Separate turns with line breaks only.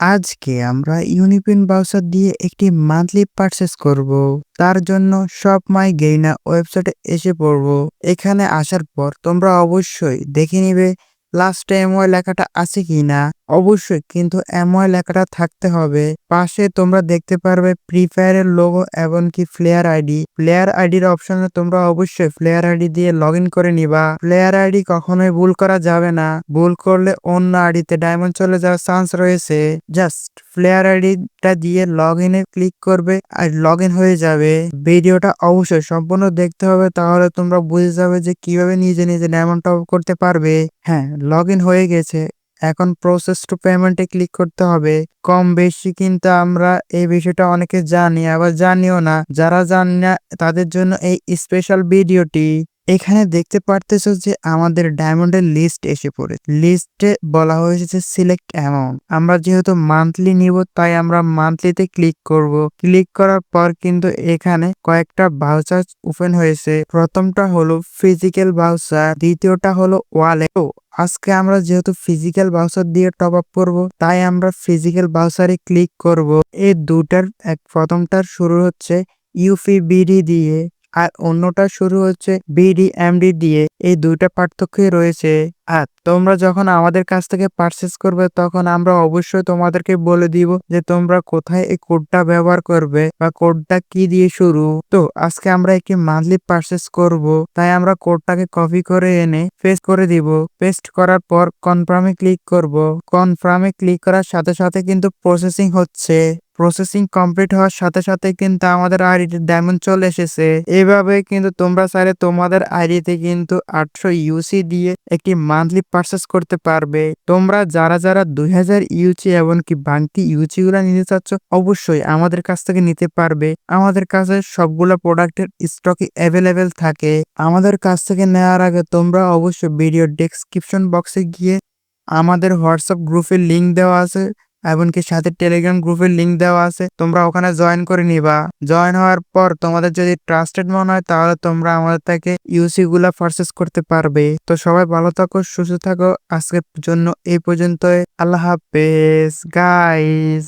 আজকে আমরা UniPin browser দিয়ে একটি মান্থলি পারচেস করব। তার জন্য সব মাই গেইনা ওয়েবসাইটে এসে পড়ব। এখানে আসার পর তোমরা অবশ্যই দেখে নিবে লাস্ট এমওয়াই লেখাটা আছে কি না অবশ্যই, কিন্তু এমওয়াই লেখাটা থাকতে হবে। পাশে তোমরা দেখতে পারবে ফ্রি ফায়ারের লোগো এবং কি প্লেয়ার আইডি প্লেয়ার আইডির অপশনে তোমরা অবশ্যই প্লেয়ার আইডি দিয়ে লগ করে নিবা। প্লেয়ার আইডি কখনোই ভুল করা যাবে না। ভুল করলে অন্য আইডিতে ডায়মন্ড চলে যাওয়ার চান্স রয়েছে। জাস্ট প্লেয়ার আইডিটা দিয়ে লগ ইনে ক্লিক করবে আর লগ ইন হয়ে যাবে। ভিডিওটা অবশ্যই সম্পূর্ণ দেখতে হবে তাহলে তোমরা বুঝে যাবে যে কীভাবে নিজে নিজে টপ করতে পারবে। হ্যাঁ লগ ইন হয়ে গেছে। এখন প্রসেস টু পেমেন্টে ক্লিক করতে হবে। কম বেশি কিন্তু আমরা এই বিষয়টা অনেকে জানি, আবার জানিও না। যারা জানি না, তাদের জন্য এই স্পেশাল ভিডিওটি এখানে দেখতে পারতেছো যে আমাদের ডায়মন্ডের লিস্ট এসে পড়ে। লিস্টে বলা হয়েছে সিলেক্ট অ্যামাউন্ট আমরা যেহেতু মান্থলি নিব, তাই আমরা মান্থলিতে ক্লিক করব। ক্লিক করার পর কিন্তু এখানে কয়েকটা ভাউচার ওপেন হয়েছে। প্রথমটা হলো ফিজিক্যাল ভাউচার দ্বিতীয়টা হলো ওয়ালেট আজকে আমরা যেহেতু ফিজিক্যাল বাউসার দিয়ে টপ আপ করব, তাই আমরা ফিজিক্যাল বাউসারে ক্লিক করব। এই দুটার, এক প্রথমটার শুরু হচ্ছে ইউপি বিডি দিয়ে। আর অন্যটা শুরু হচ্ছে বিডি এমডি দিয়ে। এই দুইটা পার্থক্যই রয়েছে। আর তোমরা যখন আমাদের কাছ থেকে পারচেস করবে, তখন আমরা অবশ্যই তোমাদেরকে বলে দিব যে তোমরা কোথায় এই কোডটা ব্যবহার করবে বা কোডটা কি দিয়ে শুরু। তো আজকে আমরা একটি মান্থলি পারচেস করব, তাই আমরা কোডটাকে কপি করে এনে পেস্ট করে দিব। পেস্ট করার পর কনফার্মে ক্লিক করব। কনফার্মে ক্লিক করার সাথে সাথে কিন্তু প্রসেসিং হচ্ছে। প্রসেসিং কমপ্লিট হওয়ার সাথে সাথে কিন্তু আমাদের আইডিতে ডায়মন্ড চলে এসেছে। এভাবে কিন্তু তোমরা চাইলে তোমাদের আইডিতে কিন্তু আটশো ইউসি দিয়ে একটি মান্থলি পারচেস করতে পারবে। তোমরা যারা যারা দুই হাজার ইউচি এমনকি বাংকি ইউচি গুলা নিতে চাচ্ছ, অবশ্যই আমাদের কাছ থেকে নিতে পারবে। আমাদের কাছে সবগুলো প্রোডাক্টের স্টকই অ্যাভেলেবেল থাকে। আমাদের কাছ থেকে নেওয়ার আগে তোমরা অবশ্যই ভিডিও ডেসক্রিপশন বক্সে গিয়ে আমাদের হোয়াটসঅ্যাপ গ্রুপের লিঙ্ক দেওয়া আছে। এমনকি সাথে টেলিগ্রাম গ্রুপের লিঙ্ক দেওয়া আছে। তোমরা ওখানে জয়েন করে নিবা। জয়েন হওয়ার পর তোমাদের যদি ট্রাস্টেড মনে হয়, তাহলে তোমরা আমাদের থেকে ইউসি গুলা পারচেস করতে পারবে। তো সবাই ভালো থাকো, সুস্থ থাকো। আজকের জন্য এই পর্যন্ত আল্লাহ হাফেজ। গাইস